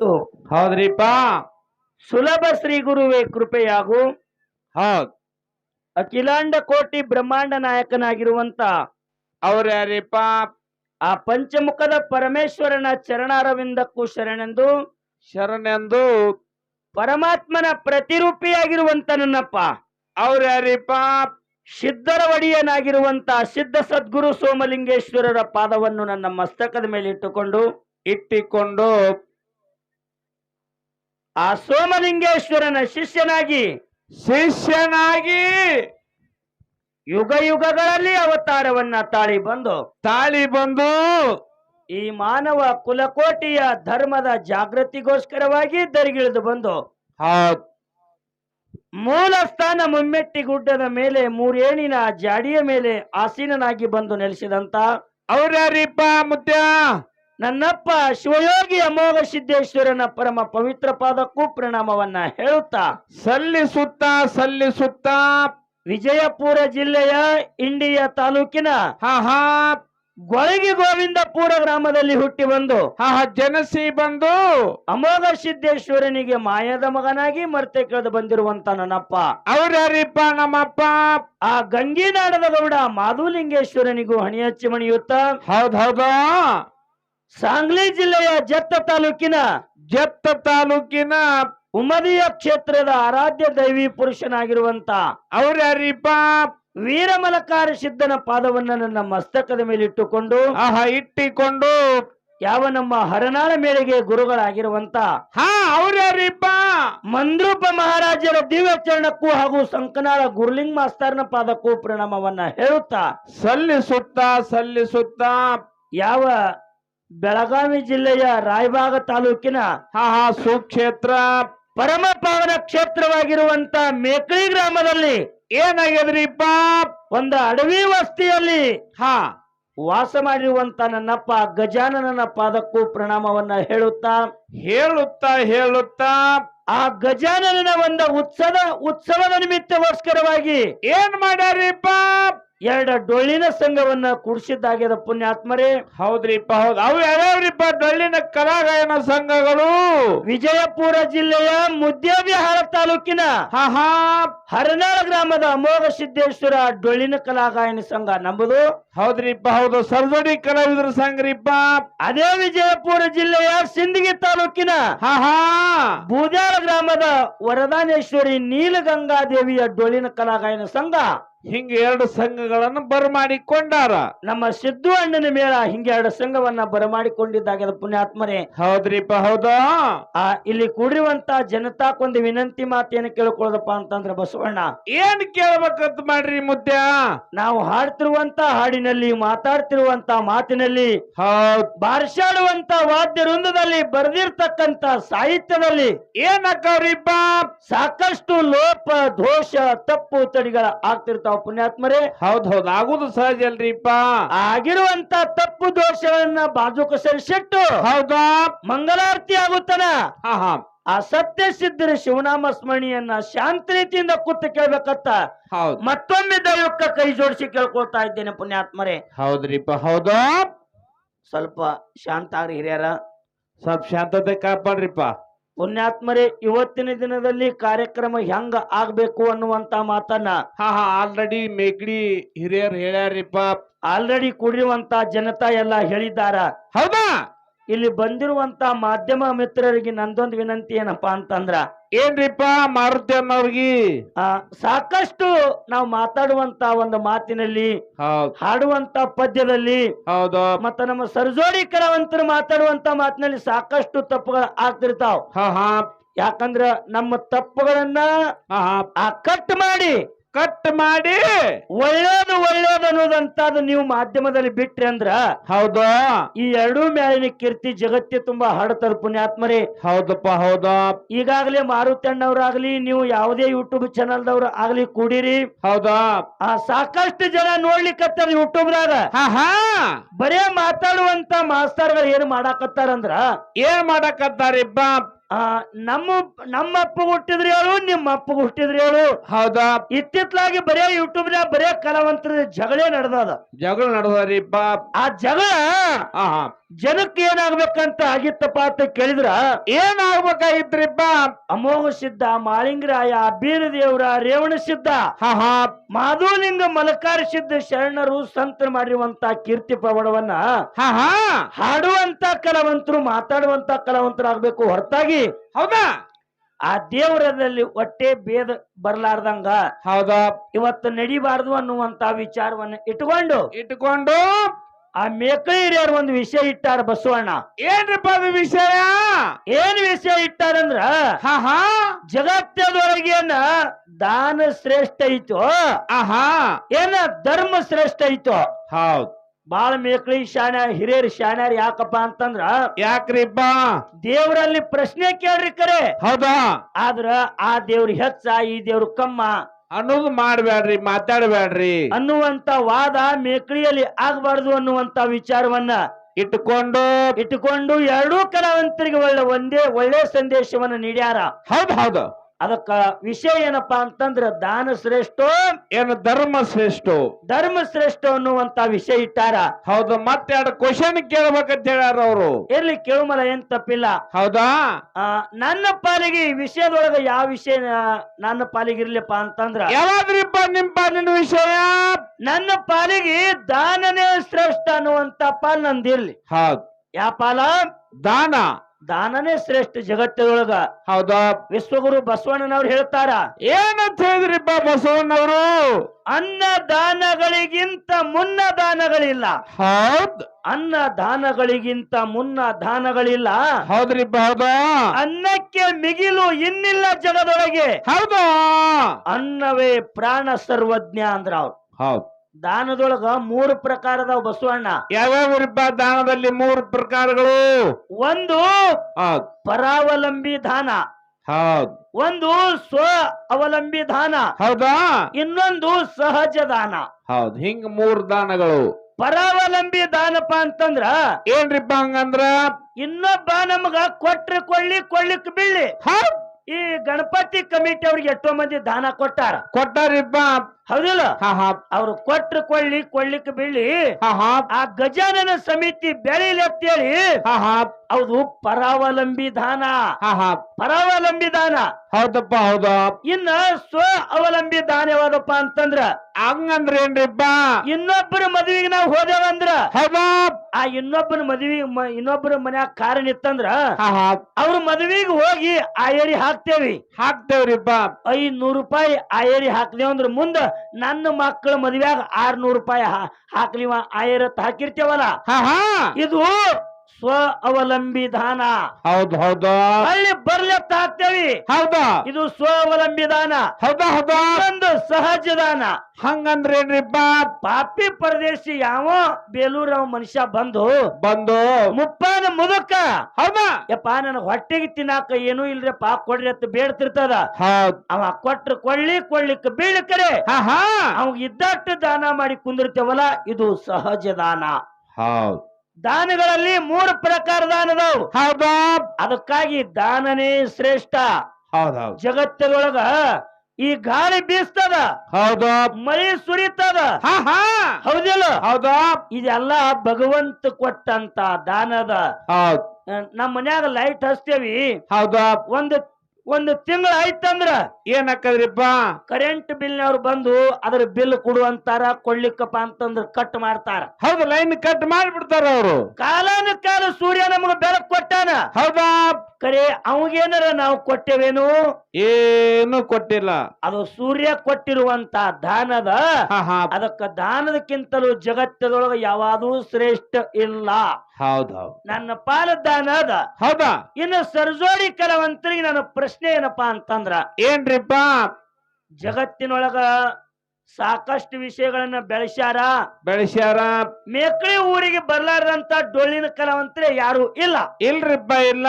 ಹೌದ್ರಿಪ್ಪ? ಸುಲಭ ಶ್ರೀ ಗುರುವೇ ಕೃಪೆಯಾಗು. ಹೌದ್. ಅಖಿಲಾಂಡ ಕೋಟಿ ಬ್ರಹ್ಮಾಂಡ ನಾಯಕನಾಗಿರುವಂತ ಅವರ್ಯಾರಿಪ್ಪ ಆ ಪಂಚಮುಖದ ಪರಮೇಶ್ವರನ ಚರಣಾರವಿಂದಕ್ಕೂ ಶರಣೆಂದು ಶರಣೆಂದು ಪರಮಾತ್ಮನ ಪ್ರತಿರೂಪಿಯಾಗಿರುವಂತ ನನ್ನಪ್ಪ. ಅವರ್ಯಾರಿಪ್ಪ ಸಿದ್ಧರ ಒಡೆಯನಾಗಿರುವಂತ ಸಿದ್ಧ ಸದ್ಗುರು ಸೋಮಲಿಂಗೇಶ್ವರರ ಪಾದವನ್ನು ನನ್ನ ಮಸ್ತಕದ ಮೇಲೆ ಇಟ್ಟುಕೊಂಡು ಇಟ್ಟಿಕೊಂಡು ಆ ಸೋಮಲಿಂಗೇಶ್ವರನ ಶಿಷ್ಯನಾಗಿ ಶಿಷ್ಯನಾಗಿ ಯುಗ ಯುಗಗಳಲ್ಲಿ ಅವತಾರವನ್ನ ತಾಳಿ ಬಂದು ತಾಳಿ ಬಂದು ಈ ಮಾನವ ಕುಲಕೋಟಿಯ ಧರ್ಮದ ಜಾಗೃತಿಗೋಸ್ಕರವಾಗಿ ದರಿಗಿಳಿದು ಬಂದು ಮೂಲ ಸ್ಥಾನ ಮುಮ್ಮೆಟ್ಟಿ ಗುಡ್ಡದ ಮೇಲೆ ಮೂರೇಣಿನ ಜಾಡಿಯ ಮೇಲೆ ಆಸೀನನಾಗಿ ಬಂದು ನೆಲೆಸಿದಂತ ಅವರ್ಯಾರಿಪ್ಪ ಮುತ್ಯ. ನನ್ನಪ್ಪ ಶಿವಯೋಗಿ ಅಮೋಘ ಸಿದ್ದೇಶ್ವರನ ಪರಮ ಪವಿತ್ರ ಪಾದಕ್ಕೂ ಪ್ರಣಾಮವನ್ನ ಹೇಳುತ್ತಾ ಸಲ್ಲಿಸುತ್ತಾ ಸಲ್ಲಿಸುತ್ತಾ. ವಿಜಯಪುರ ಜಿಲ್ಲೆಯ ಇಂಡಿಯ ತಾಲೂಕಿನ ಹಾ ಹಾ. ಗೊಳಗಿ ಗೋವಿಂದಪುರ ಗ್ರಾಮದಲ್ಲಿ ಹುಟ್ಟಿ ಬಂದು ಹಾ ಜನಸಿ ಬಂದು. ಅಮೋಘ ಸಿದ್ದೇಶ್ವರನಿಗೆ ಮಾಯದ ಮಗನಾಗಿ ಮರ್ತೆ ಕಳೆದು ಬಂದಿರುವಂತ ನನ್ನಪ್ಪ. ಅವ್ರ ನಮ್ಮಪ್ಪ. ಆ ಗಂಗಿನಾಡದ ಗೌಡ ಮಾಧುಲಿಂಗೇಶ್ವರನಿಗೂ ಹಣಿ ಹಚ್ಚಿ ಮಣಿಯುತ್ತ ಹೌದೌದಾ ಹೌದಾ. ಸಾಂಗ್ಲಿ ಜಿಲ್ಲೆಯ ಜತ್ತ ತಾಲೂಕಿನ ಜತ್ತ ತಾಲೂಕಿನ ಉಮದಿಯ ಕ್ಷೇತ್ರದ ಆರಾಧ್ಯ ದೈವಿ ಪುರುಷನಾಗಿರುವಂತ ಅವ್ರ ಯಾರಿಪ್ಪ ವೀರಮಲಕಾರ ಸಿದ್ಧನ ಪಾದವನ್ನ ನನ್ನ ಮಸ್ತಕದ ಮೇಲೆ ಇಟ್ಟುಕೊಂಡು ಆಹಾ ಇಟ್ಟಿಕೊಂಡು ಯಾವ ನಮ್ಮ ಹರನಾಳ ಮೇರೆಗೆ ಗುರುಗಳಾಗಿರುವಂತ ಹಾ ಅವ್ರ ಯಾರಿಪ್ಪ ಮಂದ್ರೂಪ ಮಹಾರಾಜರ ದಿವ್ಯ ಚರಣಕ್ಕೂ ಹಾಗೂ ಸಂಕನಾಳ ಗುರುಲಿಂಗ್ ಮಾಸ್ತರ್ನ ಪಾದಕ್ಕೂ ಪ್ರಣಾಮವನ್ನ ಹೇಳುತ್ತಾ ಸಲ್ಲಿಸುತ್ತಾ ಸಲ್ಲಿಸುತ್ತಾ. ಯಾವ ಬೆಳಗಾವಿ ಜಿಲ್ಲೆಯ ರಾಯಬಾಗ ತಾಲೂಕಿನ ಹಾ ಹಾ ಸುಕ್ಷೇತ್ರ. ಪರಮ ಪಾವನ ಕ್ಷೇತ್ರವಾಗಿರುವಂತ ಮೇಕಳಿ ಗ್ರಾಮದಲ್ಲಿ ಏನಾಗ್ಯದ್ರಿಪ್ಪ ಒಂದು ಅಡವಿ ವಸ್ತಿಯಲ್ಲಿ ಹಾ. ವಾಸ ಮಾಡಿರುವಂತ ನನ್ನಪ್ಪ ಗಜಾನನ ಪಾದಕ್ಕೂ ಪ್ರಣಾಮವನ್ನ ಹೇಳುತ್ತಾ. ಹೇಳುತ್ತಾ ಹೇಳುತ್ತಾ. ಆ ಗಜಾನನ ಒಂದ ಉತ್ಸವ ಉತ್ಸವದ ನಿಮಿತ್ತಗೋಸ್ಕರವಾಗಿ ಏನ್ ಮಾಡ್ಯಾರಿಪ್ಪ ಎರಡು ಡೊಳ್ಳಿನ ಸಂಘವನ್ನ ಕೂಡಿಸಿದ್ದಾಗ್ಯದ ಪುಣ್ಯಾತ್ಮರೇ. ಹೌದ್ರಿಪ್ಪ ಹೌದು. ಅವು ಯಾವ್ಯಾವ್ರಿಪ್ಪ ಡೊಳ್ಳಿನ ಕಲಾಗಾಯನ ಸಂಘಗಳು? ವಿಜಯಪುರ ಜಿಲ್ಲೆಯ ಮುದ್ದೇಬಿಹಾರ ತಾಲೂಕಿನ ಹಾ ಹರನಾಳ ಗ್ರಾಮದ ಅಮೋಘ ಸಿದ್ದೇಶ್ವರ ಡೊಳ್ಳಿನ ಕಲಾಗಾಯನ ಸಂಘ ನಂಬುದು. ಹೌದ್ರಿಪ್ಪ ಹೌದು. ಸರ್ಜೋಡಿ ಕಲಾವಿದ್ರ ಸಂಘರಿಪ್ಪ. ಅದೇ ವಿಜಯಪುರ ಜಿಲ್ಲೆಯ ಸಿಂದಗಿ ತಾಲೂಕಿನ ಹಾ ಬೂದ್ಯಾಳ ಗ್ರಾಮದ ವರದಾನೇಶ್ವರಿ ನೀಲಗಂಗಾ ದೇವಿಯ ಡೊಳ್ಳಿನ ಕಲಾಗಾಯನ ಸಂಘ. ಹಿಂಗ ಎರಡು ಸಂಘಗಳನ್ನು ಬರಮಾಡಿಕೊಂಡಾರ. ನಮ್ಮ ಸಿದ್ದು ಅಣ್ಣನ ಮೇಳ ಹಿಂಗೆ ಎರಡು ಸಂಘವನ್ನ ಬರಮಾಡಿಕೊಂಡಿದ್ದಾಗ್ಯದ ಪುಣ್ಯಾತ್ಮರೇ. ಹೌದ್ರಿಪ್ಪ ಹೌದಾ? ಆ ಇಲ್ಲಿ ಕೂಡಿರುವಂತ ಜನತಾಕೊಂದು ವಿನಂತಿ ಮಾತೇನು ಕೇಳ್ಕೊಳ್ಳೋದಪ್ಪ ಅಂತಂದ್ರೆ ಬಸವಣ್ಣ. ಏನ್ ಕೇಳ್ಬೇಕಂತ ಮಾಡ್ರಿ ಮುದ್ದೆ? ನಾವು ಹಾಡ್ತಿರುವಂತ ಹಾಡಿನಲ್ಲಿ ಮಾತಾಡ್ತಿರುವಂತ ಮಾತಿನಲ್ಲಿ ಹೌದ್. ಬಾರಿಸಾಡುವಂತ ವಾದ್ಯ ವೃಂದದಲ್ಲಿ ಬರೆದಿರ್ತಕ್ಕಂತ ಸಾಹಿತ್ಯದಲ್ಲಿ ಏನಕ್ಕವ್ರಿಪ್ಪ ಸಾಕಷ್ಟು ಲೋಪ ದೋಷ ತಪ್ಪು ತಡಿಗಳ ಆಗ್ತಿರ್ತಾವ. ಪುಣ್ಯಾತ್ಮರೇ. ಹೌದ್ ಹೌದ್ ಆಗುದು ಸಹಜ ಅಲ್ರಿಪ್ಪ. ಆಗಿರುವಂತ ತಪ್ಪು ದೋಷಗಳನ್ನ ಬಾಜುಕ ಸರಿಸಿಟ್ಟು ಹೌದಾ? ಮಂಗಲಾರತಿ ಆಗುತ್ತಾನ? ಹಾ ಹಾ. ಆ ಸತ್ಯ ಸಿದ್ಧರ ಶಿವನಾಮ ಸ್ಮರಣೆಯನ್ನ ಶಾಂತ ರೀತಿಯಿಂದ ಕೂತು ಕೇಳ್ಬೇಕತ್ತ. ಹೌದ್. ಮತ್ತೊಮ್ಮೆ ದೈವಕ್ಕ ಕೈ ಜೋಡಿಸಿ ಕೇಳ್ಕೊಳ್ತಾ ಇದ್ದೇನೆ ಪುಣ್ಯಾತ್ಮರೇ. ಹೌದ್ರಿಪ್ಪ ಹೌದಾ? ಸ್ವಲ್ಪ ಶಾಂತ ಆಗ್ರಿ ಹಿರಿಯರ. ಸ್ವಲ್ಪ ಶಾಂತತೆ ಕಾಪಾಡ್ರಿಪ್ಪ. ಪುಣ್ಯಾತ್ಮರೇ ಇವತ್ತಿನ ದಿನದಲ್ಲಿ ಕಾರ್ಯಕ್ರಮ ಹೆಂಗ ಆಗ್ಬೇಕು ಅನ್ನುವಂತ ಮಾತನ್ನ ಹಾ ಹಾ ಆಲ್ರೆಡಿ ಮೇಗ್ಡಿ ಹಿರಿಯರ್ ಹೇಳ್ಯಾರಿಪ್ಪ ಆಲ್ರೆಡಿ ಕೂಡಿರುವಂತ ಜನತಾ ಎಲ್ಲ ಹೇಳಿದ್ದಾರ. ಹೌದಾ? ಇಲ್ಲಿ ಬಂದಿರುವಂತ ಮಾಧ್ಯಮ ಮಿತ್ರರಿಗೆ ನಂದೊಂದು ವಿನಂತಿ ಏನಪ್ಪಾ ಅಂತಂದ್ರ ಏನ್ರಿಪ್ಪ ಮಾರುತಿ ಅನ್ನೋರ್ಗಿ ಆ, ಸಾಕಷ್ಟು ನಾವು ಮಾತಾಡುವಂತ ಒಂದು ಮಾತಿನಲ್ಲಿ ಹಾಡುವಂತ ಪದ್ಯದಲ್ಲಿ ಹೌದು. ಮತ್ತ ನಮ್ಮ ಸರ್ಜೋಡಿ ಕಲಾವಂತರು ಮಾತಾಡುವಂತ ಮಾತಿನಲ್ಲಿ ಸಾಕಷ್ಟು ತಪ್ಪುಗಳು ಆಗ್ತಿರ್ತಾವ. ಹಾ ಹಾ. ಯಾಕಂದ್ರ ನಮ್ಮ ತಪ್ಪುಗಳನ್ನ ಆ ಕಟ್ ಮಾಡಿ ಕಟ್ ಮಾಡಿ. ಒಳ್ಳೇದು ಒಳ್ಳೇದು ಅನ್ನೋದಂತಾದು ನೀವು ಮಾಧ್ಯಮದಲ್ಲಿ ಬಿಟ್ರಿ ಅಂದ್ರ ಹೌದು? ಈ ಎರಡೂ ಮೇಲಿನ ಕೀರ್ತಿ ಜಗತ್ತಿ ತುಂಬಾ ಹಾಡ್ತಾರ ಪುಣ್ಯಾತ್ಮರಿ. ಹೌದಪ್ಪ ಹೌದು? ಈಗಾಗಲೇ ಮಾರುತಣ್ಣವ್ರಾಗ್ಲಿ ನೀವು ಯಾವುದೇ ಯೂಟ್ಯೂಬ್ ಚಾನಲ್ದವ್ರು ಆಗ್ಲಿ ಕೂಡಿರಿ. ಹೌದಾ? ಆ ಸಾಕಷ್ಟು ಜನ ನೋಡ್ಲಿಕ್ಕತ್ತಾರ ಯೂಟ್ಯೂಬ್ದಾಗ ಹಾ. ಬರೇ ಮಾತಾಡುವಂತ ಮಾಸ್ತರ್ಗಳು ಏನ್ ಮಾಡಾಕತ್ತಾರಂದ್ರ ಏನ್ ಮಾಡಕತ್ತಾರಿಪ್ಪ? ಆ ನಮ್ಮ ನಮ್ಮ ಅಪ್ಪ ಹುಟ್ಟಿದ್ರಿ ಹೇಳು ನಿಮ್ಮ ಅಪ್ಪ ಹುಟ್ಟಿದ್ರಿ ಹೇಳು. ಹೌದಾ? ಇತ್ತಿತ್ಲಾಗಿ ಬರೇ ನ ಬರೇ ಕಲಾವಂತರ ಜಗಳೇ ನಡೆದದ. ಜಗಳ ನಡೆದರಿಪ್ಪ ಆ ಜಗಳ ಜನಕ್ಕೆ ಏನಾಗ್ಬೇಕಂತ ಆಗಿತ್ತಪ್ಪ ಅಂತ ಕೇಳಿದ್ರ? ಏನಾಗ್ಬೇಕಾಗಿತ್ರಿಪ್ಪ ಅಮೋಘ ಸಿದ್ಧ ಮಾಳಿಂಗರಾಯ ಬೀರದೇವರ ರೇವಣ ಸಿದ್ಧ ಹಾ ಹಾ. ಮಾಧುಲಿಂಗ ಮಲಕಾರ ಸಿದ್ಧ ಶರಣರು ಸಂತ ಮಾಡಿರುವಂತ ಕೀರ್ತಿ ಪ್ರವಣವನ್ನ ಹಾ ಹಾ. ಹಾಡುವಂತ ಕಲಾವಂತರು ಮಾತಾಡುವಂತ ಕಲಾವಂತರು ಆಗ್ಬೇಕು ಹೊರತಾಗಿ. ಹೌದಾ? ಆ ದೇವರದಲ್ಲಿ ಒಟ್ಟೆ ಭೇದ ಬರ್ಲಾರ್ದಂಗ ಹೌದಾ? ಇವತ್ತು ನಡಿಬಾರ್ದು ಅನ್ನುವಂತ ವಿಚಾರವನ್ನ ಇಟ್ಕೊಂಡು ಇಟ್ಕೊಂಡು ಆ ಮೇಕಳಿ ಹಿರಿಯರು ಒಂದು ವಿಷಯ ಇಟ್ಟಾರ ಬಸವಣ್ಣ. ಏನ್ರಿಪ್ಪ ಅದು ವಿಷಯ? ಏನ್ ವಿಷಯ ಇಟ್ಟಾರಂದ್ರ? ಜಗತ್ತದೊಳಗೇನ ದಾನ ಶ್ರೇಷ್ಠ ಐತೋ? ಆಹಾ ಏನ ಧರ್ಮ ಶ್ರೇಷ್ಠ ಐತೋ? ಹೌದ್. ಬಾಳ ಮೇಕಳಿ ಶಾಣ ಹಿರಿಯರ್ ಶಾಣ್ಯಾರ ಯಾಕಪ್ಪ ಅಂತಂದ್ರ ಯಾಕ್ರಿಪ್ಪ? ದೇವರಲ್ಲಿ ಪ್ರಶ್ನೆ ಕೇಳ್ರಿ ಕರೆ. ಹೌದಾ? ಆದ್ರ ಆ ದೇವ್ರ ಹೆಚ್ಚ ಈ ದೇವ್ರ ಕಮ್ಮ. ಅನ್ನೋದು ಮಾಡಬೇಡ್ರಿ ಮಾತಾಡಬೇಡ್ರಿ ಅನ್ನುವಂತ ವಾದ ಮೇಕಳಿಯಲ್ಲಿ ಆಗಬಾರದು ಅನ್ನುವಂತ ವಿಚಾರವನ್ನ ಇಟ್ಟುಕೊಂಡು ಇಟ್ಟುಕೊಂಡು ಎರಡೂ ಕಲಾವಂತರಿಗೆ ಒಳ್ಳೆ ಒಂದೇ ಒಳ್ಳೆ ಸಂದೇಶವನ್ನ ನೀಡ್ಯಾರ. ಹೌದು ಹೌದು. ಅದಕ್ಕ ವಿಷಯ ಏನಪ್ಪಾ ಅಂತಂದ್ರ ದಾನ ಶ್ರೇಷ್ಠ ಏನು ಧರ್ಮ ಶ್ರೇಷ್ಠ ಧರ್ಮ ಶ್ರೇಷ್ಠ ಅನ್ನುವಂತ ವಿಷಯ ಇಟ್ಟಾರ. ಹೌದು ಮತ್ತೆ ಎರಡು ಕ್ವಶನ್ ಕೇಳ್ಬೇಕಂತ ಹೇಳ್ಯಾರ ಅವರು. ಇರ್ಲಿ ಕೇಳುಮಲ ಏನ್ ತಪ್ಪಿಲ್ಲ. ಹೌದಾ? ನನ್ನ ಪಾಲಿಗೆ ಈ ವಿಷಯದೊಳಗ ಯಾವ ವಿಷಯ ನನ್ನ ಪಾಲಿಗೆ ಇರ್ಲಿಪ್ಪ ಅಂತಂದ್ರ. ಯಾವಾದ್ರಿಪ್ಪ ನಿಮ್ ಪಾಲಿನ ವಿಷಯ? ನನ್ನ ಪಾಲಿಗೆ ದಾನನೇ ಶ್ರೇಷ್ಠ ಅನ್ನುವಂತ ಪಾಲ್ ನಂದಿರ್ಲಿ. ಹೌದು. ಯಾವ ಪಾಲ? ದಾನ. ದಾನನೇ ಶ್ರೇಷ್ಠ ಜಗತ್ತದೊಳಗ ಹೌದಾ? ವಿಶ್ವಗುರು ಬಸವಣ್ಣನವ್ರು ಹೇಳ್ತಾರ ಏನಂತ ಹೇಳಿದ್ರಿಪ್ಪ ಬಸವಣ್ಣವರು? ಅನ್ನ ದಾನಗಳಿಗಿಂತ ಮುನ್ನ ದಾನಗಳಿಲ್ಲ. ಹೌದ್. ಅನ್ನ ದಾನಗಳಿಗಿಂತ ಮುನ್ನ ದಾನಗಳಿಲ್ಲ. ಹೌದ್ರಿಪ್ಪ ಹೌದಾ ಅನ್ನಕ್ಕೆ ಮಿಗಿಲು ಇನ್ನಿಲ್ಲ ಜಗದೊಳಗೆ. ಹೌದಾ? ಅನ್ನವೇ ಪ್ರಾಣ ಸರ್ವಜ್ಞ ಅಂದ್ರ ಅವ್ರು ಹೌದ್. ದಾನದೊಳಗ ಮೂರು ಪ್ರಕಾರದ ಬಸವಣ್ಣ ಯಾವ್ಯಾವ್ರಿಪ್ಪ ದಾನದಲ್ಲಿ ಮೂರು ಪ್ರಕಾರಗಳು? ಒಂದು ಹೌದ್. ಪರಾವಲಂಬಿ ದಾನ. ಹೌದ್. ಒಂದು ಸ್ವ ಅವಲಂಬಿ ದಾನ. ಹೌದಾ? ಇನ್ನೊಂದು ಸಹಜ ದಾನ. ಹೌದ್. ಹಿಂಗ್ ಮೂರ್ ದಾನಗಳು. ಪರಾವಲಂಬಿ ದಾನಪ್ಪ ಅಂತಂದ್ರ ಏನ್ರಿಪ್ಪ ಹಂಗಂದ್ರ? ಇನ್ನೊಬ್ಬ ನಮಗ ಕೊಟ್ರಿ ಕೊಳ್ಳಿ ಕೊಳ್ಳಿಕ್ ಬೀಳಿ ಹೌದ್. ಈ ಗಣಪತಿ ಕಮಿಟಿ ಅವ್ರಿಗೆ ಎಷ್ಟೋ ಮಂದಿ ದಾನ ಕೊಟ್ಟಾರ. ಕೊಟ್ಟಾರಿಪ್ಪ ಹೌದಿಲ್ಲ? ಅವ್ರು ಕೊಟ್ರು ಕೊಳ್ಳಿ ಕೊಳ್ಳಿಕ್ ಬೀಳಿ ಆ ಗಜಾನನ ಸಮಿತಿ ಬೆಳಿಲಿ ಅಂತೇಳಿ ಹಾ ಹಾ. ಹೌದು ಪರಾವಲಂಬಿ ದಾನ. ಪರಾವಲಂಬಿ ದಾನ. ಹೌದಪ್ಪ ಹೌದ. ಇನ್ನ ಸ್ವ ಅವಲಂಬಿ ದಾನ ಯಾವ್ದಪ್ಪ ಅಂತಂದ್ರ ಹಂಗಂದ್ರ ಏನ್ರಿಪ್ಪ ಇನ್ನೊಬ್ಬರ ಮದುವೆಗೆ ನಾವು ಹೋದೇವಂದ್ರ ಹೌದಾ. ಆ ಇನ್ನೊಬ್ಬನ ಮದುವೆ ಇನ್ನೊಬ್ಬರ ಮನ್ಯಾಗ ಕಾರಣ ಇತ್ತಂದ್ರ ಅವ್ರ ಮದ್ವಿಗ್ ಹೋಗಿ ಆಯರಿ ಹಾಕ್ತೇವಿ. ಹಾಕ್ತೇವ್ರಿಪ್ಪ ಐನೂರು ರೂಪಾಯಿ ಆ ಏರಿ ಹಾಕ್ತೇವಂದ್ರ ಮುಂದ ನನ್ನ ಮಕ್ಕಳ ಮದ್ವ್ಯಾಗ ಆರ್ನೂರು ರೂಪಾಯಿ ಹಾಕ್ಲಿವ ಆಯರತ್ ಹಾಕಿರ್ತೇವಲ್ಲ? ಇದು ಸ್ವ ಅವಲಂಬಿ ದಾನ ಹೌದು ಹೌದು. ಅಲ್ಲಿ ಬರ್ಲೆತ್ತ ಹಾಕ್ತೇವಿ. ಹೌದಾ. ಇದು ಸ್ವ ಅವಲಂಬಿ ದಾನ ಹೌದಾ ಹೌದಾ. ಒಂದು ಸಹಜ ದಾನ ಹಂಗಂದ್ರ ಏನ್ರಿಪ್ಪ ಪಾಪಿ ಪರದೇಶಿ ಯಾವ? ಬೇಲೂರ ಅವ ಮನುಷ್ಯ ಬಂದು ಬಂದು ಮುಪ್ಪಾನ ಮುದುಕ. ಹೌದಾ. ಯಪ್ಪ ನನ್ ಹೊಟ್ಟೆಗೆ ತಿನ್ನಾಕ ಏನೂ ಇಲ್ರಪ್ಪ ಕೊಡ್ರಿ ಅಂತ ಬೇಡ್ತಿರ್ತದ. ಹೌದ್. ಅವ ಕೊಟ್ರ ಕೊಳ್ಳಿ ಕೊಳ್ಳಿಕ್ ಬೀಳಕರೆ ಅವ್ ಇದ್ದಟ್ಟು ದಾನ ಮಾಡಿ ಕುಂದಿರ್ತೇವಲ್ಲ ಇದು ಸಹಜ ದಾನ ಹೌದ್. ದಾನಗಳಲ್ಲಿ ಮೂರು ಪ್ರಕಾರ ದಾನದವು. ಹೌದಾ? ಅದಕ್ಕಾಗಿ ದಾನನೇ ಶ್ರೇಷ್ಠ. ಹೌದೌದು. ಜಗತ್ತಿನೊಳಗ ಜಗತ್ತದೊಳಗ ಈ ಗಾಳಿ ಬೀಸ್ತದ. ಹೌದಾ? ಮಳಿ ಸುರಿತದ. ಹಾ ಹಾ. ಹೌದಿಲ್ಲ? ಹೌದಾ? ಇದೆಲ್ಲ ಭಗವಂತ ಕೊಟ್ಟಂತ ದಾನದ. ಹೌದು. ಅಹ್, ನಮ್ ಮನ್ಯಾಗ ಲೈಟ್ ಹಚ್ತೇವಿ. ಹೌದಾ? ಒಂದು ಒಂದು ತಿಂಗಳ ಆಯ್ತಂದ್ರ ಏನ್ ಹಾಕದ್ರಿಪ್ಪ ಕರೆಂಟ್ ಬಿಲ್ನವ್ರು ಬಂದು ಅದ್ರ ಬಿಲ್ ಕೊಡು ಅಂತಾರ ಕೊಡ್ಲಿಕ್ಕಪ್ಪ ಅಂತಂದ್ರ ಕಟ್ ಮಾಡ್ತಾರ. ಹೌದು ಲೈನ್ ಕಟ್ ಮಾಡ್ಬಿಡ್ತಾರ ಅವರು. ಕಾಲಾನ ಕಾಲ ಸೂರ್ಯ ನಮಗ ಬೆಳಕ್ ಕೊಟ್ಟಾನ. ಹೌದಾ? ಕರೆ ಅವಾಗೇನಾರ ನಾವು ಕೊಟ್ಟೇವೇನು? ಏನು ಕೊಟ್ಟಿಲ್ಲ. ಅದು ಸೂರ್ಯ ಕೊಟ್ಟಿರುವಂತ ದಾನದ ಅದಕ್ಕ ದಾನದಕ್ಕಿಂತಲೂ ಜಗತ್ತದೊಳಗ ಯಾವಾದೂ ಶ್ರೇಷ್ಠ ಇಲ್ಲ. ಹೌದ್ ಹೌದ್. ನನ್ನ ಪಾಲದ್ದಾನ ಅದ ಹೌದಾ? ಇನ್ನು ಸರ್ಜೋಡಿ ಕಲಾವಂತರಿಗೆ ನನ್ನ ಪ್ರಶ್ನೆ ಏನಪ್ಪಾ ಅಂತಂದ್ರ ಏನ್ರಿಪ್ಪ? ಜಗತ್ತಿನೊಳಗ ಸಾಕಷ್ಟು ವಿಷಯಗಳನ್ನ ಬೆಳೆಸ್ಯಾರ? ಬೆಳೆಸ್ಯಾರ? ಮೇಕಳಿ ಊರಿಗೆ ಬರ್ಲಾರ್ದಂತ ಡೊಳ್ಳಿನ ಕಲಾವಂತರೇ ಯಾರು ಇಲ್ಲ. ಇಲ್ರಿಪ್ಪ ಇಲ್ಲ.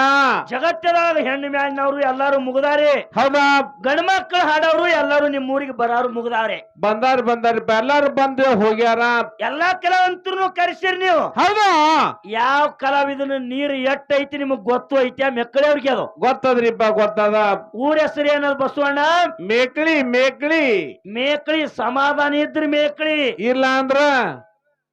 ಜಗತ್ತಿನಾಗ ಹೆಣ್ಣು ಮ್ಯಾಲಿನವ್ರು ಎಲ್ಲಾರು ಮುಗದಾರಿ. ಹೌದಾ? ಗಂಡ ಮಕ್ಕಳು ಹಾಡೋರು ಎಲ್ಲಾರು ನಿಮ್ಮ ಊರಿಗೆ ಬರಾರು ಮುಗದಾರೆ. ಬಂದಾರ ಬಂದಾರಿಪ್ಪ ಎಲ್ಲಾರು ಬಂದು ಹೋಗ್ಯಾರ? ಎಲ್ಲಾ ಕಲಾವಂತರನ್ನು ಕರೆಸಿರಿ ನೀವು. ಹೌದಾ? ಯಾವ ಕಲಾವಿದನ ನೀರು ಎಟ್ಟ ಐತಿ ನಿಮಗ್ ಗೊತ್ತು ಐತಿ ಮೆಕ್ಕಳಿಯವ್ರಿಗೆ ಅದು? ಗೊತ್ತದ್ರಿಪ್ಪ ಗೊತ್ತದ. ಊರ ಹೆಸರು ಏನದು ಬಸವಣ್ಣ? ಮೇಕಳಿ ಮೇಕಳಿ. ಮೇಕಳಿ ಸಮಾಧಾನ ಇದ್ರಿ ಮೇಕಳಿ. ಇಲ್ಲ ಅಂದ್ರ?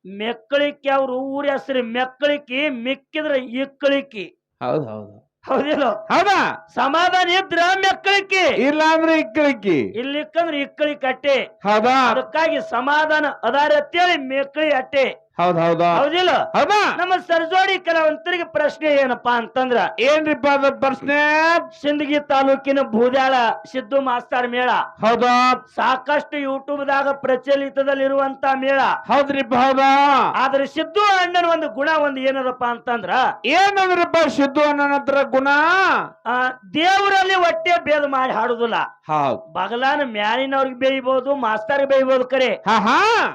ಮೆಕ್ಕಳಿಕ್ಕಿ ಅವ್ರ ಊರ ಹೆಸರು ಮೆಕ್ಕಳಿಕಿ ಮಿಕ್ಕಿದ್ರ ಇಕ್ಕಳಿಕಿ ಹೌದ್ ಹೌದು. ಹೌದಿಲ್ಲ? ಹೌದಾ? ಸಮಾಧಾನ ಇದ್ರ ಮೆಕ್ಕಳಿಕಿ. ಇಲ್ಲ ಅಂದ್ರೆ ಇಕ್ಕಳಿಕ್ಕಿ ಇಲ್ಲಿಕ್ಕಂದ್ರ ಇಕ್ಕಳಿ ಕಟ್ಟೆ ಹೌದಾ? ಅದಕ್ಕಾಗಿ ಸಮಾಧಾನ ಅದಾರ ಅಂತೇಳಿ ಮೆಕ್ಕಳಿ ಅಟ್ಟೆ. ಹೌದ್ ಹೌದಾ? ಹೌದಿಲ್ಲ? ಹೌದಾ? ನಮ್ಮ ಸರ್ಜೋಡಿ ಕಲಾವಂತರಿಗೆ ಪ್ರಶ್ನೆ ಏನಪ್ಪಾ ಅಂತಂದ್ರ ಏನ್ರಿಪ್ಪ ಅದ ಪ್ರಶ್ನೆ? ಸಿಂದಗಿ ತಾಲೂಕಿನ ಭೂದ್ಯಾಳ ಸಿದ್ದು ಮಾಸ್ತರ್ ಮೇಳ. ಹೌದಾ? ಸಾಕಷ್ಟು ಯೂಟ್ಯೂಬ್ ದಾಗ ಪ್ರಚಲಿತದಲ್ಲಿ ಇರುವಂತ ಮೇಳ. ಹೌದ್ರಿಪ್ಪ ಹೌದಾ? ಆದ್ರೆ ಸಿದ್ದು ಅಣ್ಣನ ಒಂದು ಗುಣ ಒಂದು ಏನದಪ್ಪ ಅಂತಂದ್ರ ಏನಂದ್ರಪ್ಪ ಸಿದ್ದು ಅಣ್ಣನ ಹತ್ರ ಗುಣ? ಆ, ದೇವರಲ್ಲಿ ಹೊಟ್ಟೆ ಭೇದ ಮಾಡಿ ಹಾಡುದಿಲ್ಲ. ಹೌದ್. ಬಗಲಾನ ಮ್ಯಾಲಿನವ್ರಿಗೆ ಬೇಯ್ಬೋದು ಮಾಸ್ತರ್ ಬೇಯ್ಬೋದು ಕರೆ.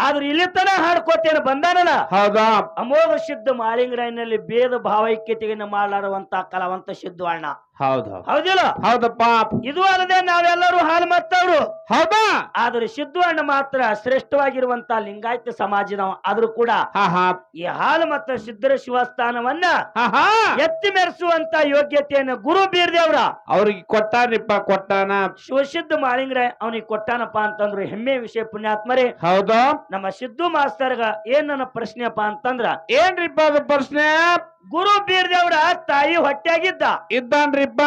ಆದ್ರೆ ಇಲ್ಲಿ ತನ ಹಾಡ್ಕೋತೇನೆ ಬಂದಾನಲ್ಲ. ಹೌದಾ? ಅಮೋಘ ಸಿದ್ಧ ಮಾಳಿಂಗರಾಯನಲ್ಲಿ ಭೇದ ಭಾವೈಕ್ಯತೆಯನ್ನು ಮಾಡಲಾರುವಂತ ಕಲಾವಂತ ಸಿದ್ದು ಅಣ್ಣ ಹೌದ್ ಹೌದ್. ಹೌದಿಲ್ಲ? ಹೌದಪ್ಪ ಇದು ಅಲ್ಲದೆ ನಾವೆಲ್ಲರೂ ಹಾಲು ಮತ್ತವ್ರು. ಹೌದಾ? ಆದ್ರೆ ಸಿದ್ದು ಅಣ್ಣ ಮಾತ್ರ ಶ್ರೇಷ್ಠವಾಗಿರುವಂತ ಲಿಂಗಾಯತ ಸಮಾಜದವ. ಆದ್ರೂ ಕೂಡ ಹಾ ಹಾ. ಈ ಹಾಲು ಮತ್ತ ಸಿದ್ಧರ ಶಿವಸ್ಥಾನವನ್ನ ಹಾ ಹಾ. ಎತ್ತಿ ಮೆರೆಸುವಂತ ಯೋಗ್ಯತೆಯನ್ನು ಗುರು ಬೀರ್ದೇವ್ರ ಅವ್ರಿಗೆ ಕೊಟ್ಟಾನಿಪ್ಪ ಕೊಟ್ಟಾನ. ಶಿವಸಿದ್ಧ ಮಾಳಿಂಗ್ರೆ ಅವನಿಗೆ ಕೊಟ್ಟಾನಪ್ಪ ಅಂತಂದ್ರು ಹೆಮ್ಮೆ ವಿಷಯ ಪುಣ್ಯಾತ್ಮರೇ. ಹೌದಾ. ನಮ್ಮ ಸಿದ್ದು ಮಾಸ್ತರ್ಗ ಏನ್ ನನ್ನ ಪ್ರಶ್ನೆಯಪ್ಪ ಅಂತಂದ್ರ ಏನ್ರಿಪ್ಪ ಅದು ಪ್ರಶ್ನೆ? ಗುರು ಬೀರ್ದೇವ್ರ ತಾಯಿ ಹೊಟ್ಟೆಯಾಗಿದ್ದ. ಇದ್ದಾನ್ರಿಪ್ಪ.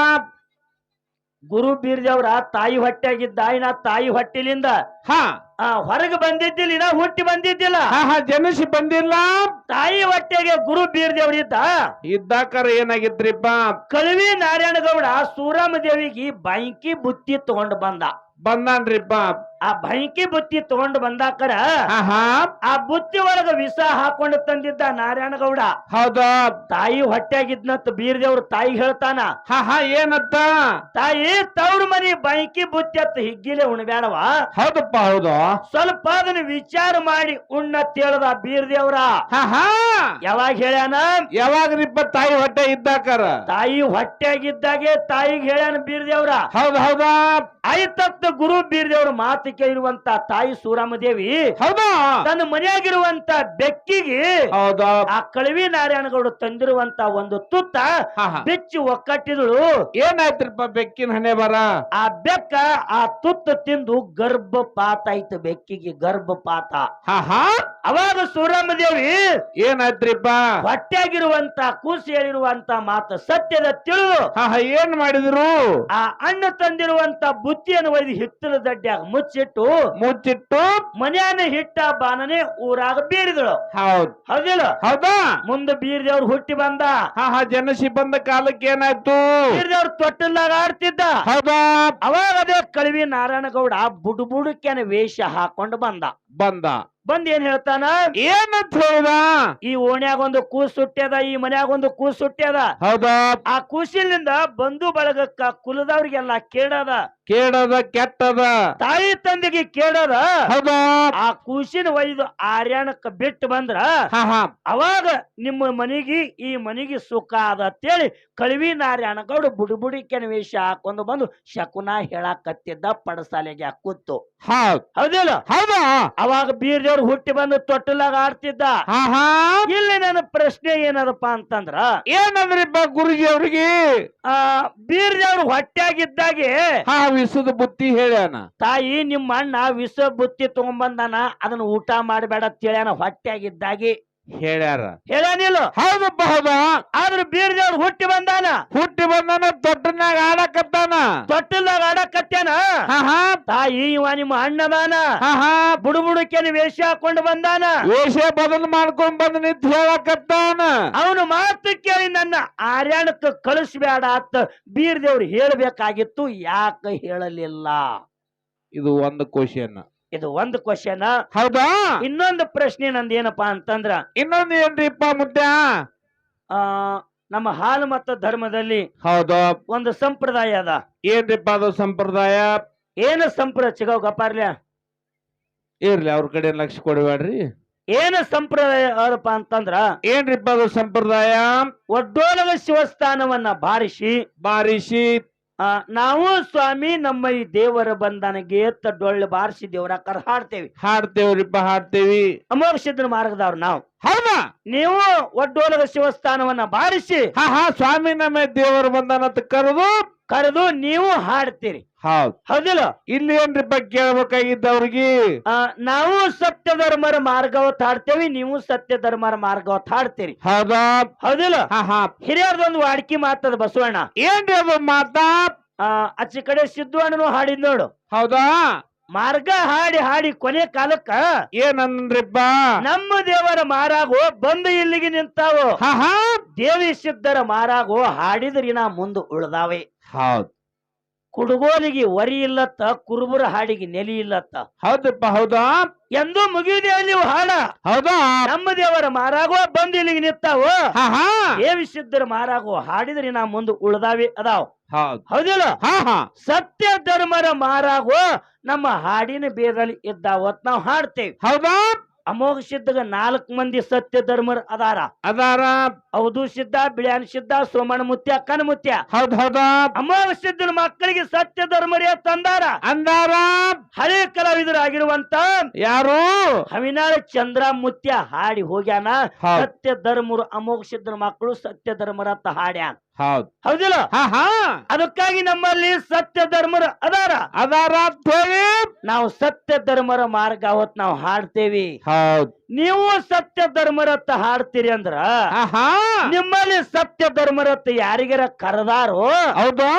ಗುರು ಬೀರ್ದೇವ್ರ ತಾಯಿ ಹೊಟ್ಟೆಯಾಗಿದ್ದ. ಇನ್ನ ತಾಯಿ ಹೊಟ್ಟಿಲಿಂದ ಹಾ. ಹೊರಗೆ ಬಂದಿದ್ದಿಲ್ಲ ಇನ್ನ ಹುಟ್ಟಿ ಬಂದಿದ್ದಿಲ್ಲ. ಜನಿಸಿ ಬಂದಿಲ್ಲ. ತಾಯಿ ಹೊಟ್ಟೆಗೆ ಗುರು ಬೀರ್ದೇವ್ರಿದ್ದ ಇದ್ದಾಕರ ಏನಾಗಿದ್ರಿಪ್ಪ? ಕಳವಿ ನಾರಾಯಣಗೌಡ ಸೂರಮ್ಮ ದೇವಿಗೆ ಬೈಂಕಿ ಬುತ್ತಿ ತಗೊಂಡು ಬಂದ. ಬಂದಾನ್ರಿಪ್ಪ. ಆ ಬೈಕಿ ಬುತ್ತಿ ತಗೊಂಡು ಬಂದಾಕರ ಆ ಬುತ್ತಿ ಒಳಗ ವಿಷ ಹಾಕೊಂಡು ತಂದಿದ್ದ ನಾರಾಯಣಗೌಡ. ಹೌದ? ತಾಯಿ ಹೊಟ್ಟೆಗಿದ್ನತ್ ಬೀರ್ದೇವ್ರ ತಾಯಿ ಹೇಳ್ತಾನ ಏನತ್ತ ತಾಯಿ ತವ್ರ ಮನಿ ಬೈಕಿ ಬುತ್ತಿ ಅತ್ತ ಹಿಗ್ಗಿಲೆ ಉಣ್ಬ್ಯಾಡವ ಹೌದಪ್ಪ ಹೌದು. ಸ್ವಲ್ಪ ಅದನ್ನ ವಿಚಾರ ಮಾಡಿ ಉಣ್ಣತ್ ಹೇಳದ ಬೀರ್ದೇವ್ರ. ಯಾವಾಗ ಹೇಳ್ಯಾನ? ಯಾವಾಗ್ರಿಪ್ಪ ತಾಯಿ ಹೊಟ್ಟೆ ಇದ್ದಾಕರ? ತಾಯಿ ಹೊಟ್ಟೆಗಿದ್ದಾಗೆ ತಾಯಿಗೆ ಹೇಳ್ಯಾನ ಬೀರ್ದೇವ್ರ. ಹೌದ್ ಹೌದಾ? ಆಯ್ತತ್ತ ಗುರು ಬೀರ್ದೇವ್ರ ಮಾತು ಕೇಳಿರುವಂತ ತಾಯಿ ಸೂರಾಮದೇವಿ ಹೌದಾ? ತನ್ನ ಮನೆಯಾಗಿರುವಂತ ಬೆಕ್ಕಿಗೆ ಹೌದಾ? ಆ ಕಳವಿ ನಾರಾಯಣಗೌಡ ತಂದಿರುವಂತ ಒಂದು ತುತ್ತ ಬೆಚ್ಚಿ ಒಕ್ಕಟ್ಟಿದಳು. ಏನಾಯ್ತ್ರಿಪ್ಪ ಬೆಕ್ಕಿನ ಹಣೆ ಬರ ಆ ಬೆಕ್ಕ ಆ ತುತ್ತ ತಿಂದು ಗರ್ಭಪಾತ ಆಯ್ತು ಬೆಕ್ಕಿಗೆ ಗರ್ಭಪಾತ. ಅವಾಗ ಸೂರಾಮದೇವಿ ಏನಾಯ್ತ್ರಿಪ್ಪ? ಹೊಟ್ಟೆಯಾಗಿರುವಂತ ಕೂಸಿ ಹೇಳಿರುವಂತ ಮಾತು ಸತ್ಯದ ತಿಳು ಏನ್ ಮಾಡಿದ್ರು? ಆ ಅಣ್ಣ ತಂದಿರುವಂತ ಬುತ್ತಿಯನ್ನು ಒಯ್ದು ಹಿತ್ತಲ ದಡ್ಡ್ಯಾಗ ಮುಚ್ಚಿಟ್ಟು ಮುಚ್ಚಿಟ್ಟು ಮನ್ಯಾನ ಹಿಟ್ಟ ಬಾನನೆ ಊರಾಗ ಬೀರಿದಳು. ಹೌದು. ಹೌದಿಲ್ಲ? ಹೌದಾ? ಮುಂದೆ ಬೀರ್ದೇವ್ರು ಹುಟ್ಟಿ ಬಂದ. ಹಾ ಹಾ ಜನಸಿ ಬಂದ ಕಾಲಕ್ಕೆ ಏನಾಯ್ತು? ಬೀರ್ದೇವ್ರು ತೊಟ್ಟಲ್ದಾಗ ಆಡ್ತಿದ್ದ. ಹೌದಾ? ಅವಾಗ ಅದೇ ಕಳವಿ ನಾರಾಯಣಗೌಡ ಬುಡು ವೇಷ ಹಾಕೊಂಡು ಬಂದ. ಬಂದ. ಬಂದ್ ಏನ್ ಹೇಳ್ತಾನ? ಏನಂತ ಹೇಳಿದ? ಈ ಓಣ್ಯಾಗ ಒಂದು ಕೂಸ್ ಸುಟ್ಟ್ಯದ ಈ ಮನ್ಯಾಗ ಒಂದು ಕೂಸ್ ಸುಟ್ಟ್ಯದ ಹೌದಾ? ಆ ಕೂಸಿಲಿಂದ ಬಂಧು ಬಳಗಕ್ಕ ಕುಲದವ್ರಿಗೆಲ್ಲ ಕೇಳದ ಕೇಳದ ಕೆಟ್ಟದ. ತಾಯಿ ತಂದೆಗೆ ಕೇಳದ ಹೌದಾ? ಆ ಕೂಸಿನ ಒಯ್ದು ಆರ್ಯಾಣಕ್ಕ ಬಿಟ್ಟು ಬಂದ್ರ ಹಾ ಹಾ. ಅವಾಗ ನಿಮ್ಮ ಮನೆಗೆ ಈ ಮನಿಗೆ ಸುಖ ಅದ ಅಂತೇಳಿ ಕಳವಿ ನಾರಾಯಣಗೌಡ ಬುಡಿ ವೇಷ ಹಾಕೊಂಡು ಬಂದು ಶಕುನ ಹೇಳಾಕತ್ತಿದ್ದ ಪಡಸಾಲೆಗೆ ಕೂತು. ಹೌದಿಲ್ಲ? ಹೌದಾ? ಅವಾಗ ಬೀರ್ದೇವ್ರು ಹುಟ್ಟಿ ಬಂದು ತೊಟ್ಟಲಾಗ ಆಡ್ತಿದ್ದ. ಇಲ್ಲಿ ನನ್ನ ಪ್ರಶ್ನೆ ಏನದಪ್ಪ ಅಂತಂದ್ರ ಏನಂದ್ರಿಪ್ಪ ಗುರುಜಿ ಅವ್ರಿಗೆ ಆ ಬೀರ್ದೇವ್ರು ಹೊಟ್ಟೆಯಾಗಿದ್ದಾಗೆ ಹಾ ವಿಸದ ಬುತ್ತಿ ಹೇಳ್ಯಾನ. ತಾಯಿ ನಿಮ್ಮ ಅಣ್ಣ ವಿಷ ಬುತ್ತಿ ತಗೊಂಡ್ಬಂದಾನ ಅದನ್ನ ಊಟ ಮಾಡಬೇಡ ಹೇಳ್ಯಾನ ಹೊಟ್ಟ್ಯಾಗಿದ್ದಾಗೆ ಹೇಳ್ಯಾರ. ಹೇಳಾನಿಲ್ಲ ಹೌದು ಹೌದಾ? ಆದ್ರೆ ಬೀರ್ದೇವ್ರು ಹುಟ್ಟಿ ಬಂದಾನ? ಹುಟ್ಟಿ ಬಂದಾನ ತೊಟ್ಟನಾಗ ಆಡಕತ್ತಾನ. ತೊಟ್ಟಲ್ದಾಗ ಆಡಕತ್ತೇನ? ಹಾ. ತಾಯಿ ಇವ ನಿಮ್ಮ ಅಣ್ಣದಾನ? ಹಾ ಹಾ. ಬುಡುಬುಡುಕೆನ ವೇಷ ಹಾಕೊಂಡು ಬಂದಾನ? ವೇಷ ಬದಲು ಮಾಡ್ಕೊಂಡ್ ಬಂದ ನಿಂತ ಹೇಳಕತ್ತಾನ. ಅವನು ಮಾತು ಕೇಳಿ ನನ್ನ ಆರ್ಯಾಣಕ್ಕೆ ಕಳಿಸ್ಬೇಡ ಅಂತ ಬೀರ್ದೇವ್ರು ಹೇಳ್ಬೇಕಾಗಿತ್ತು ಯಾಕೆ ಹೇಳಲಿಲ್ಲ? ಇದು ಒಂದು ಕ್ವಶನ್. ಇದು ಒಂದು ಕ್ವಶನ್ ಹೌದಾ? ಇನ್ನೊಂದು ಪ್ರಶ್ನೆ ನಂದು ಏನಪ್ಪಾ ಅಂತಂದ್ರ ಇನ್ನೊಂದು ಏನ್ರಿಪ್ಪ ಮುದ್ದ? ಆ ನಮ್ಮ ಹಾಲು ಮತ್ತು ಧರ್ಮದಲ್ಲಿ ಹೌದು. ಒಂದು ಸಂಪ್ರದಾಯ ಅದ. ಏನ್ರಿಪ್ಪ ಅದು ಸಂಪ್ರದಾಯ? ಏನ ಸಂಪ್ರದಾಯ ಸಿಗೋ ಗಪ್ಪಾರ್ಲ್ಯ ಇರ್ಲಿ ಅವ್ರ ಕಡೆ ಲಕ್ಷ ಕೊಡಬೇಡ್ರಿ. ಏನು ಸಂಪ್ರದಾಯ ಅದಪ್ಪ ಅಂತಂದ್ರ ಏನ್ರಿಪ್ಪ ಅದು ಸಂಪ್ರದಾಯ? ಒಡ್ಡೋಲಗ ಶಿವಸ್ಥಾನವನ್ನ ಬಾರಿಸಿ ಬಾರಿಸಿ ಆ, ನಾವು ಸ್ವಾಮಿ ನಮ್ಮ ಈ ದೇವರ ಬಂಧನಗೆ ಎತ್ತ ಡೊಳ್ಳು ಬಾರಿಸಿ ದೇವರ ಕರ್ ಹಾಡ್ತೇವಿ. ಹಾಡ್ತೇವ್ರಿಪ್ಪ ಹಾಡ್ತೇವಿ. ಸಿದ್ಧನ ಮಾರ್ಗದವ್ರು ನಾವು. ಹೌದಾ? ನೀವು ಒಡ್ಡೋಲಗ ಶಿವಸ್ಥಾನವನ್ನ ಬಾರಿಸಿ ಹಾ ಹಾ ಸ್ವಾಮಿ ನಮ್ಮ ದೇವರ ಬಂಧನ ಕರೆದು ಕರೆದು ನೀವು ಹಾಡ್ತೀರಿ. ಹೌದ್. ಹೌದಿಲ್ಲ? ಇಲ್ಲಿ ಏನ್ರಿಪ್ಪ ಕೇಳ್ಬೇಕಾಗಿದ್ದವ್ರಿಗೆ ಆ, ನಾವು ಸತ್ಯ ಧರ್ಮರ ಮಾರ್ಗವತ್ ಹಾಡ್ತೇವಿ ನೀವು ಸತ್ಯ ಧರ್ಮರ ಮಾರ್ಗವತ್ ಹಾಡ್ತೀರಿ. ಹೌದಾ? ಹೌದಿಲ್ಲ? ಹಾ ಹಾ. ಹಿರಿಯರ್ದೊಂದು ವಾಡ್ಕಿ ಮಾತದ ಬಸವಣ್ಣ. ಏನ್ರಿ ಅದು ಮಾತಾ? ಆ ಆಚೆ ಕಡೆ ಸಿದ್ದು ಅಣ್ಣನು ಹಾಡಿದ್ ನೋಡು. ಹೌದಾ? ಮಾರ್ಗ ಹಾಡಿ ಹಾಡಿ ಕೊನೆ ಕಾಲಕ್ಕ ಏನಂದ್ರಿಪ್ಪ? ನಮ್ಮ ದೇವರ ಮಾರಾಗೋ ಬಂದು ಇಲ್ಲಿಗೆ ನಿಂತಾವು. ಹಾ ಹಾ. ದೇವಿ ಸಿದ್ಧರ ಮಾರಾಗೋ ಹಾಡಿದ್ರಿನ ಮುಂದೆ ಉಳ್ದಾವೆ. ಹೌದ್. ಕುಡುಗೋಲಿಗೆ ವರಿ ಇಲ್ಲತ್ತ ಕುರುಬರ ಹಾಡಿಗೆ ನೆಲಿ ಇಲ್ಲತ್ತ. ಹೌದಪ್ಪ ಹೌದಾ? ಎಂದು ಮುಗಿದೇ ನೀವು ಹಾಡ. ಹೌದಾ? ನಮ್ಮ ದೇವರ ಮಾರಾಗುವ ಬಂದು ಇಲ್ಲಿಗೆ ನಿಂತಾವ. ಹಾ ಮಾರಾಗುವ ಹಾಡಿದ್ರೆ ನಾ ಮುಂದೆ ಉಳ್ದಾವಿ ಅದಾವ. ಹೌದ್. ಹೌದಿಲ್ಲ? ಸತ್ಯ ಧರ್ಮರ ಮಾರಾಗುವ ನಮ್ಮ ಹಾಡಿನ ಬೇರಲ್ಲಿ ಇದ್ದಾವತ್ ನಾವು ಹಾಡ್ತೇವೆ. ಹೌದಾ? ಅಮೋಘ ಸಿದ್ಧಗ ನಾಲ್ಕು ಮಂದಿ ಸತ್ಯ ಧರ್ಮರ್ ಅದಾರ. ಅದಾರ. ಹೌದು ಸಿದ್ಧ ಬಿಳಿಯನ್ ಸಿದ್ಧ ಸೋಮಣ್ಣ ಮುತ್ಯ ಕನ ಮುತ್ಯ. ಹೌದ್ ಹೌದಾ. ಅಮೋಘ ಸಿದ್ಧನ ಮಕ್ಕಳಿಗೆ ಸತ್ಯ ಧರ್ಮರೇ ತಂದಾರ. ಅಂದಾರ. ಹಳೆ ಕಲಾವಿದರಾಗಿರುವಂತ ಯಾರು? ಹವಿನಾಳ ಚಂದ್ರ ಮುತ್ಯ ಹಾಡಿ ಹೋಗ್ಯಾನ. ಸತ್ಯ ಧರ್ಮರು ಅಮೋಘ ಸಿದ್ಧನ ಮಕ್ಕಳು ಸತ್ಯ ಧರ್ಮರತ್ತ ಹಾಡ್ಯಾನ. ಹೌದ್. ಹೌದಿಲ್ಲ? ಹಾ ಹಾ. ಅದಕ್ಕಾಗಿ ನಮ್ಮಲ್ಲಿ ಸತ್ಯ ಧರ್ಮರ ಅದಾರ ಅದಾರ ನಾವು ಸತ್ಯ ಧರ್ಮರ ಮಾರ್ಗ ಅವತ್ ನಾವು ಹಾಡ್ತೇವಿ. ಹೌದು. ನೀವು ಸತ್ಯ ಧರ್ಮರತ್ತ ಹಾಡ್ತೀರಿ ಅಂದ್ರ ನಿಮ್ಮಲ್ಲಿ ಸತ್ಯ ಧರ್ಮರತ್ತ ಯಾರಿಗಾರ ಕರೆದಾರೋ ಹೌದಾ?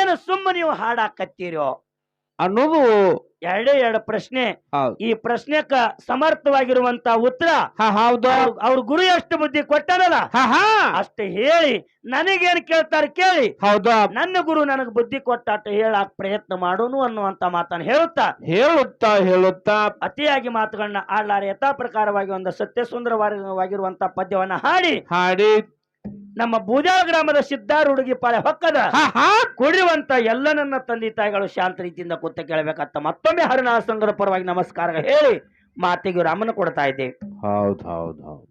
ಏನು ಸುಮ್ಮ ನೀವು ಹಾಡಾಕತ್ತೀರೋ? ಅನ್ನೋದು ಎರಡೇ ಎರಡು ಪ್ರಶ್ನೆ. ಹೌದ್. ಈ ಪ್ರಶ್ನೆಕ ಸಮರ್ಥವಾಗಿರುವಂತ ಉತ್ತರ ಹಾ ಹೌದು. ಅವ್ರ್- ಅವ್ರ ಗುರು ಎಷ್ಟು ಬುದ್ಧಿ ಕೊಟ್ಟನಲ್ಲ? ಹಾ ಹಾ. ಅಷ್ಟು ಹೇಳಿ ನನಗೇನ್ ಕೇಳ್ತಾರೆ ಕೇಳಿ. ಹೌದಾ. ನನ್ನ ಗುರು ನನಗೆ ಬುದ್ಧಿ ಕೊಟ್ಟಾಟ ಹೇಳಾಕ ಪ್ರಯತ್ನ ಮಾಡೋನು ಅನ್ನುವಂತ ಮಾತನ್ನ ಹೇಳುತ್ತಾ? ಹೇಳುತ್ತಾ ಹೇಳುತ್ತಾ. ಅತಿಯಾಗಿ ಮಾತುಗಳನ್ನ ಆಡ್ಲಾರೆ ಯಥಾ ಪ್ರಕಾರವಾಗಿ ಒಂದು ಸತ್ಯ ಸುಂದರವಾಗಿರುವಂತ ಪದ್ಯವನ್ನ ಹಾಡಿ. ಹಾಡಿ. ನಮ್ಮ ಬೂಜಾಳ ಗ್ರಾಮದ ಸಿದ್ಧಾರ್ ಹುಡುಗಿ ಪಾಳೆ ಹೊಕ್ಕದ ಹಾ ಹಾ. ಕುಡಿಯುವಂತ ಎಲ್ಲ ನನ್ನ ತಂದೆ ತಾಯಿಗಳು ಶಾಂತ ರೀತಿಯಿಂದ ಕೂತ ಕೇಳಬೇಕಂತ ಮತ್ತೊಮ್ಮೆ ಹರಿನಾಳ ಸಂಘದ ಪರವಾಗಿ ನಮಸ್ಕಾರ ಹೇಳಿ ಮಾತಿಗೆ ರಾಮನ ಕೊಡ್ತಾ ಇದ್ದೇವೆ. ಹೌದು ಹೌದ್ ಹೌದ್.